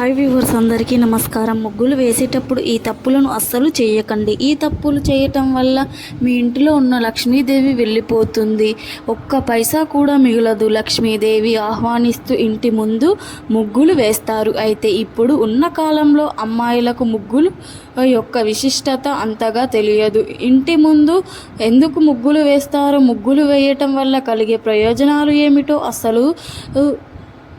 Hi viewers అందరికీ నమస్కారం. ముగ్గులు వేసేటప్పుడు ఈ తప్పులను అస్సలు చేయకండి. ఈ తప్పులు చేయటం వల్ల మీ ఇంటిలో ఉన్న లక్ష్మీదేవి వెళ్ళిపోతుంది. ఒక్క పైసా కూడా మిగలదు. లక్ష్మీదేవి ఆహ్వానిస్తూ ఇంటి ముందు ముగ్గులు వేస్తారు. అయితే ఇప్పుడు ఉన్న కాలంలో అమ్మాయిలకు ముగ్గులు యొక్క విశిష్టత అంతగా తెలియదు. ఇంటి ముందు ఎందుకు ముగ్గులు వేస్తారు ముగ్గులు వేయటం వల్ల కలిగే ప్రయోజనాలు ఏమిటో అసలు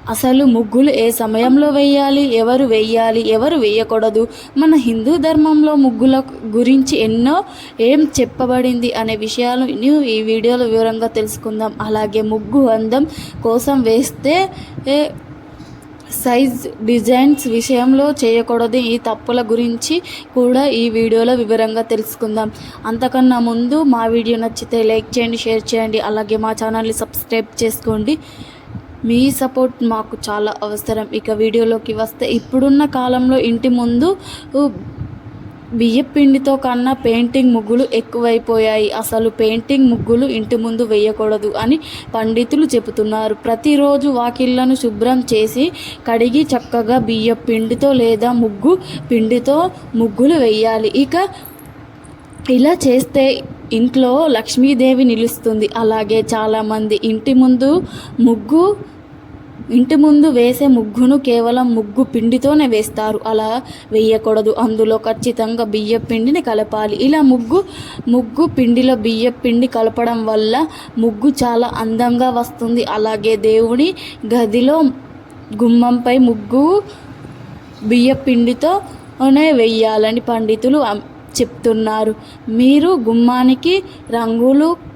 అసలు ముగ్గులు ఏ సమయంలో వేయాలి? ఎవరు వేయాలి? ఎవరు వేయకూడదు? మన హిందూ ధర్మంలో ముగ్గుల గురించి ఎన్నో ఏం చెప్పబడింది అనే విషయాలను ఈ వీడియోలో వివరంగా తెలుసుకుందాం. అలాగే ముగ్గు అందం కోసం వేస్తే సైజ్ డిజైన్స్ విషయంలో చేయకూడదు. ఈ తప్పుల గురించి కూడా ఈ వీడియోలో వివరంగా తెలుసుకుందాం. అంతకన్నా ముందు మా వీడియో నచ్చితే లైక్ చేయండి షేర్ చేయండి. అలాగే మా ఛానల్ని సబ్స్క్రైబ్ చేసుకోండి. మీ సపోర్ట్ మాకు చాలా అవసరం. ఇక వీడియోలోకి వస్తే ఇప్పుడున్న కాలంలో ఇంటి ముందు బియ్య పిండితో కన్నా పెయింటింగ్ ముగ్గులు ఎక్కువైపోయాయి. అసలు పెయింటింగ్ ముగ్గులు ఇంటి ముందు వేయకూడదు అని పండితులు చెబుతున్నారు. ప్రతిరోజు వాకిళ్ళను శుభ్రం చేసి కడిగి చక్కగా బియ్య పిండితో లేదా ముగ్గు పిండితో ముగ్గులు వేయాలి. ఇక ఇలా చేస్తే ఇంట్లో లక్ష్మీదేవి నిలుస్తుంది. అలాగే చాలామంది ఇంటి ముందు ముగ్గు ఇంటి ముందు వేసే ముగ్గును కేవలం ముగ్గు పిండితోనే వేస్తారు. అలా వేయకూడదు. అందులో ఖచ్చితంగా బియ్య పిండిని కలపాలి. ఇలా ముగ్గు ముగ్గు పిండిలో బియ్య పిండి కలపడం వల్ల ముగ్గు చాలా అందంగా వస్తుంది. అలాగే దేవుడి గదిలో గుమ్మంపై ముగ్గు బియ్య పిండితోనే వెయ్యాలని పండితులు చెప్తున్నారు. మీరు గుమ్మానికి రంగులు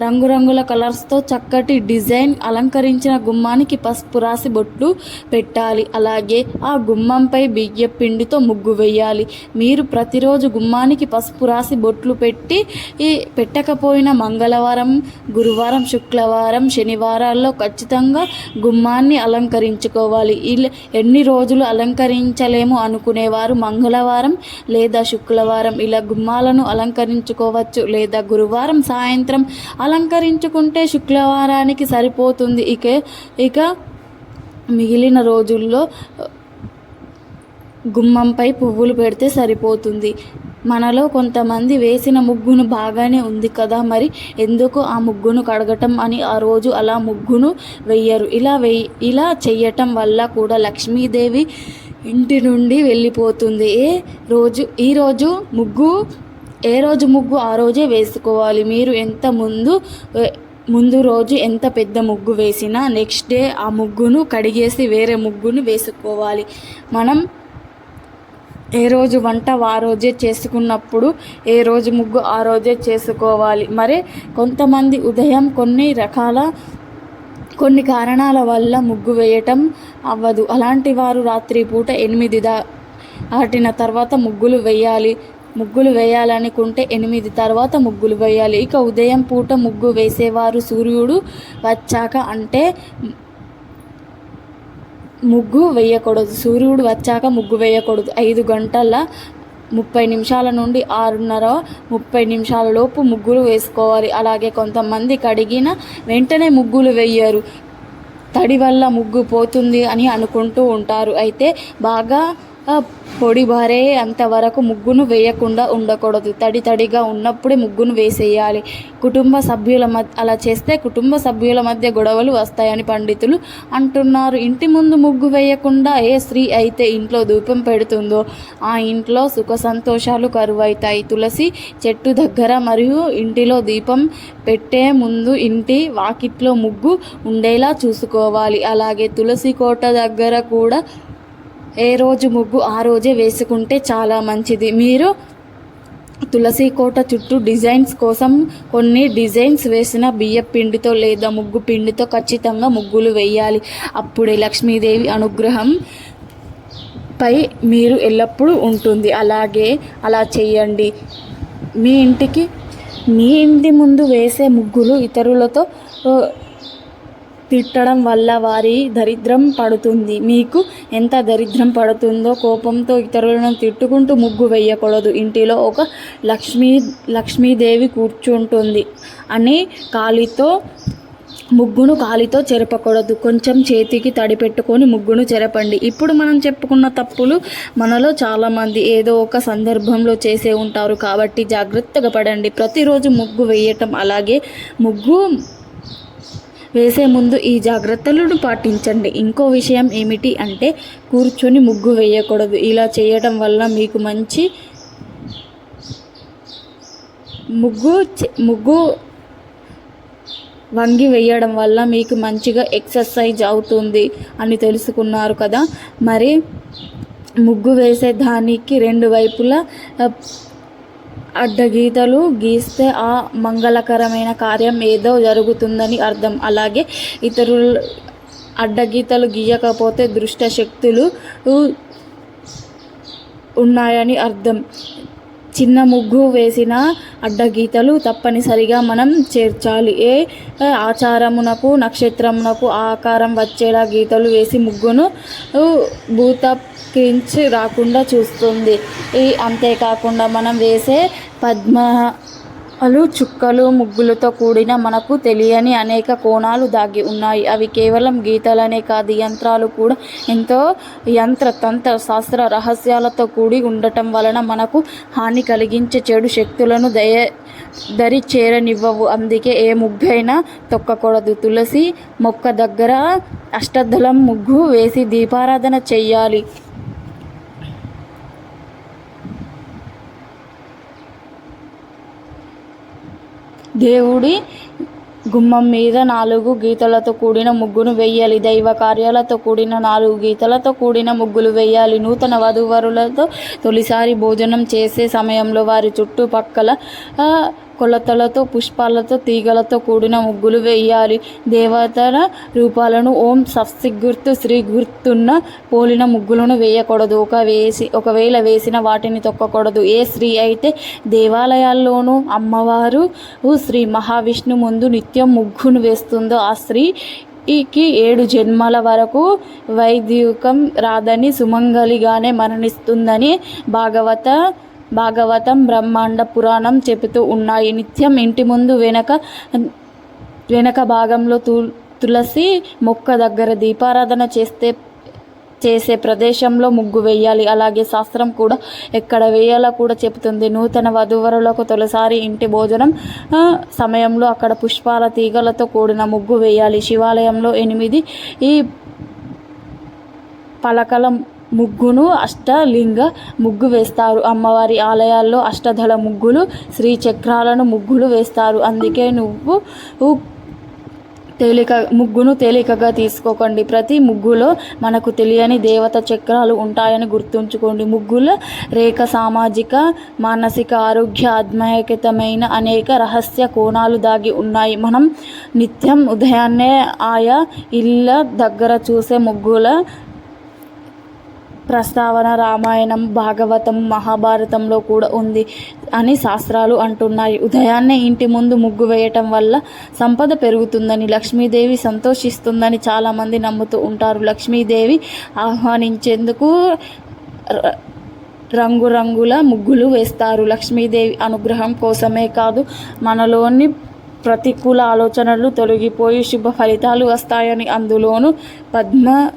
రంగురంగుల కలర్స్తో చక్కటి డిజైన్ అలంకరించిన గుమ్మానికి పసుపు రాసి బొట్లు పెట్టాలి. అలాగే ఆ గుమ్మంపై బియ్య పిండితో ముగ్గు వేయాలి. మీరు ప్రతిరోజు గుమ్మానికి పసుపు రాసి బొట్లు పెట్టి ఈ పెట్టకపోయిన మంగళవారం గురువారం శుక్రవారం శనివారాల్లో ఖచ్చితంగా గుమ్మాన్ని అలంకరించుకోవాలి. ఇలా ఎన్ని రోజులు అలంకరించలేము అనుకునేవారు మంగళవారం లేదా శుక్రవారం ఇలా గుమ్మాలను అలంకరించుకోవచ్చు లేదా గురువారం సాయంత్రం అలంకరించుకుంటే శుక్రవారానికి సరిపోతుంది. ఇక ఇక మిగిలిన రోజుల్లో గుమ్మంపై పువ్వులు పెడితే సరిపోతుంది. మనలో కొంతమంది వేసిన ముగ్గును బాగానే ఉంది కదా మరి? ఎందుకు ఆ ముగ్గును కడగటం అని ఆ రోజు అలా ముగ్గును వెయ్యరు. ఇలా వెయ్యి ఇలా చెయ్యటం వల్ల కూడా లక్ష్మీదేవి ఇంటి నుండి వెళ్ళిపోతుంది. ఏ రోజు ఈరోజు ముగ్గు ఏ రోజు ముగ్గు ఆ రోజే వేసుకోవాలి. మీరు ఎంత ముందు ముందు రోజు ఎంత పెద్ద ముగ్గు వేసినా నెక్స్ట్ డే ఆ ముగ్గును కడిగేసి వేరే ముగ్గును వేసుకోవాలి. మనం ఏ రోజు వంట ఆ రోజే చేసుకున్నప్పుడు ఏ రోజు ముగ్గు ఆ రోజే చేసుకోవాలి. మరి కొంతమంది ఉదయం కొన్ని రకాల కొన్ని కారణాల వల్ల ముగ్గు వేయటం అవ్వదు. అలాంటి వారు రాత్రి పూట ఎనిమిది దా ఆటిన తర్వాత ముగ్గులు వేయాలి. ముగ్గులు వేయాలనుకుంటే ఎనిమిది తర్వాత ముగ్గులు వేయాలి. ఇక ఉదయం పూట ముగ్గు వేసేవారు సూర్యుడు వచ్చాక అంటే ముగ్గు వేయకూడదు. సూర్యుడు వచ్చాక ముగ్గు వేయకూడదు. ఐదు గంటల ముప్పై నిమిషాల నుండి ఆరున్నర ముప్పై నిమిషాల లోపు ముగ్గులు వేసుకోవాలి. అలాగే కొంతమంది కడిగిన వెంటనే ముగ్గులు వేయరు. తడి వల్ల ముగ్గు పోతుంది అని అనుకుంటూ ఉంటారు. అయితే బాగా పొడి బారే అంతవరకు ముగ్గును వేయకుండా ఉండకూడదు. తడి తడిగా ఉన్నప్పుడే ముగ్గును వేసేయాలి. కుటుంబ సభ్యుల మధ్య అలా చేస్తే కుటుంబ సభ్యుల మధ్య గొడవలు వస్తాయని పండితులు అంటున్నారు. ఇంటి ముందు ముగ్గు వేయకుండా ఏ స్త్రీ అయితే ఇంట్లో ధూపం పెడుతుందో ఆ ఇంట్లో సుఖ సంతోషాలు కరువైతాయి. తులసి చెట్టు దగ్గర మరియు ఇంటిలో దీపం పెట్టే ముందు ఇంటి వాకిట్లో ముగ్గు ఉండేలా చూసుకోవాలి. అలాగే తులసి కోట దగ్గర కూడా ఏ రోజు ముగ్గు ఆ రోజే వేసుకుంటే చాలా మంచిది. మీరు తులసి కోట చుట్టూ డిజైన్స్ కోసం కొన్ని డిజైన్స్ వేసిన బియ్య పిండితో లేదా ముగ్గు పిండితో ఖచ్చితంగా ముగ్గులు వేయాలి. అప్పుడే లక్ష్మీదేవి అనుగ్రహం పై మీరు ఎల్లప్పుడూ ఉంటుంది. అలాగే అలా చేయండి. మీ ఇంటికి మీ ఇంటి ముందు వేసే ముగ్గులు ఇతరులతో తిట్టడం వల్ల వారి దరిద్రం పడుతుంది. మీకు ఎంత దరిద్రం పడుతుందో కోపంతో ఇతరులను తిట్టుకుంటూ ముగ్గు వేయకూడదు. ఇంటిలో ఒక లక్ష్మీ లక్ష్మీదేవి కూర్చుంటుంది. అని కాలితో ముగ్గును కాలితో చెరపకూడదు. కొంచెం చేతికి తడి పెట్టుకొని ముగ్గును చెరపండి. ఇప్పుడు మనం చెప్పుకున్న తప్పులు మనలో చాలామంది ఏదో ఒక సందర్భంలో చేసే ఉంటారు. కాబట్టి జాగ్రత్తగా పడండి. ప్రతిరోజు ముగ్గు వేయటం అలాగే ముగ్గు వేసే ముందు ఈ జాగ్రత్తలను పాటించండి. ఇంకో విషయం ఏమిటి అంటే కూర్చొని ముగ్గు వేయకూడదు. ఇలా చేయడం వల్ల మీకు మంచి ముగ్గు ముగ్గు వంగి వేయడం వల్ల మీకు మంచిగా ఎక్సర్సైజ్ అవుతుంది అని తెలుసుకున్నారు కదా. మరి ముగ్గు వేసే దానికి రెండు వైపులా అడ్డగీతలు గీస్తే ఆ మంగళకరమైన కార్యం ఏదో జరుగుతుందని అర్థం. అలాగే ఇతరులు అడ్డగీతలు గీయకపోతే దుష్ట శక్తులు ఉన్నాయని అర్థం. చిన్న ముగ్గు వేసిన అడ్డగీతలు తప్పనిసరిగా మనం చేర్చాలి. ఏ ఆచారమునకు నక్షత్రమునకు ఆకారం వచ్చేలా గీతలు వేసి ముగ్గును ఉ, భూత రాకుండా చూస్తుంది. ఈ అంతేకాకుండా మనం వేసే పద్మ పద్మలు చుక్కలు ముగ్గులతో కూడిన మనకు తెలియని అనేక కోణాలు దాగి ఉన్నాయి. అవి కేవలం గీతలనే కాదు యంత్రాలు కూడా ఎంతో యంత్ర తంత్ర శాస్త్ర రహస్యాలతో కూడి ఉండటం వలన మనకు హాని కలిగించే చెడు శక్తులను దయ దరి చేరనివ్వవు. అందుకే ఏ ముగ్గైనా తొక్కకూడదు. తులసి మొక్క దగ్గర అష్టదళం ముగ్గు వేసి దీపారాధన చెయ్యాలి. దేవుడి గుమ్మం మీద నాలుగు గీతలతో కూడిన ముగ్గును వేయాలి. దైవ కార్యాలతో కూడిన నాలుగు గీతలతో కూడిన ముగ్గులు వేయాలి. నూతన వధువరులతో తొలిసారి భోజనం చేసే సమయంలో వారి చుట్టుపక్కల కొలతలతో పుష్పాలతో తీగలతో కూడిన ముగ్గులు వేయాలి. దేవతల రూపాలను ఓం సస్తి గుర్తు శ్రీ గుర్తున్న పోలిన ముగ్గులను వేయకూడదు. ఒక వేసి ఒకవేళ వేసిన వాటిని తొక్కకూడదు. ఏ స్త్రీ అయితే దేవాలయాల్లోనూ అమ్మవారు శ్రీ మహావిష్ణు ముందు నిత్యం ముగ్గును వేస్తుందో ఆ స్త్రీ ఈకి ఏడు జన్మల వరకు వైద్యుకం రాదని సుమంగలిగానే మరణిస్తుందని భాగవత భాగవతం బ్రహ్మాండ పురాణం చెబుతూ ఉన్నాయి. నిత్యం ఇంటి ముందు వెనక వెనక భాగంలో తు తులసి మొక్క దగ్గర దీపారాధన చేస్తే చేసే ప్రదేశంలో ముగ్గు వేయాలి. అలాగే శాస్త్రం కూడా ఎక్కడ వేయాలో కూడా చెబుతుంది. నూతన వధువరులకు తొలిసారి ఇంటి భోజనం సమయంలో అక్కడ పుష్పాల తీగలతో కూడిన ముగ్గు వేయాలి. శివాలయంలో ఎనిమిది ఈ పలకలం ముగ్గును అష్టలింగ ముగ్గు వేస్తారు. అమ్మవారి ఆలయాల్లో అష్టదళ ముగ్గులు శ్రీ చక్రాలను ముగ్గులు వేస్తారు. అందుకే నువ్వు తేలిక ముగ్గును తేలికగా తీసుకోకండి. ప్రతి ముగ్గులో మనకు తెలియని దేవత చక్రాలు ఉంటాయని గుర్తుంచుకోండి. ముగ్గుల రేఖ సామాజిక మానసిక ఆరోగ్య ఆత్మీయతమైన అనేక రహస్య కోణాలు దాగి ఉన్నాయి. మనం నిత్యం ఉదయాన్నే ఆయా ఇళ్ళ దగ్గర చూసే ముగ్గుల ప్రస్తావన రామాయణం భాగవతం మహాభారతంలో కూడా ఉంది అని శాస్త్రాలు అంటున్నాయి. ఉదయాన్నే ఇంటి ముందు ముగ్గు వేయటం వల్ల సంపద పెరుగుతుందని లక్ష్మీదేవి సంతోషిస్తుందని చాలామంది నమ్ముతూ ఉంటారు. లక్ష్మీదేవి ఆహ్వానించేందుకు ర- రంగురంగుల ముగ్గులు వేస్తారు. లక్ష్మీదేవి అనుగ్రహం కోసమే కాదు మనలోని ప్రతికూల ఆలోచనలు తొలగిపోయి శుభ ఫలితాలు వస్తాయని అందులోనూ పద్మ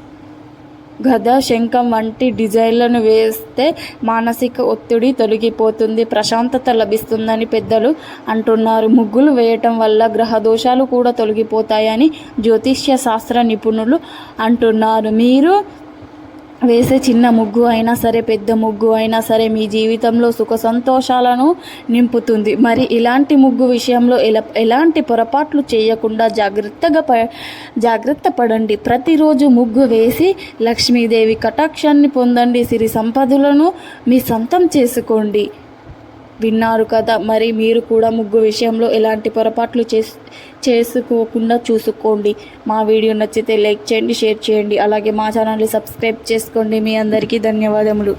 గద శంఖం వంటి డిజైన్లను వేస్తే మానసిక ఒత్తిడి తొలగిపోతుంది ప్రశాంతత లభిస్తుందని పెద్దలు అంటున్నారు. ముగ్గులు వేయటం వల్ల గ్రహ దోషాలు కూడా తొలగిపోతాయని జ్యోతిష్య శాస్త్ర నిపుణులు అంటున్నారు. మీరు వేసే చిన్న ముగ్గు అయినా సరే పెద్ద ముగ్గు అయినా సరే మీ జీవితంలో సుఖ సంతోషాలను నింపుతుంది. మరి ఇలాంటి ముగ్గు విషయంలో ఎలా ఎలాంటి పొరపాట్లు చేయకుండా జాగ్రత్తగా ప జాగ్రత్త పడండి. ప్రతిరోజు ముగ్గు వేసి లక్ష్మీదేవి కటాక్షాన్ని పొందండి. సిరి సంపదలను మీ సొంతం చేసుకోండి. విన్నారు కదా. మరి మీరు కూడా ముగ్గు విషయంలో ఎలాంటి పొరపాట్లు చేస్ చేసుకోకుండా చూసుకోండి. మా వీడియో నచ్చితే లైక్ చేయండి షేర్ చేయండి. అలాగే మా ఛానల్ని సబ్స్క్రైబ్ చేసుకోండి. మీ అందరికీ ధన్యవాదములు.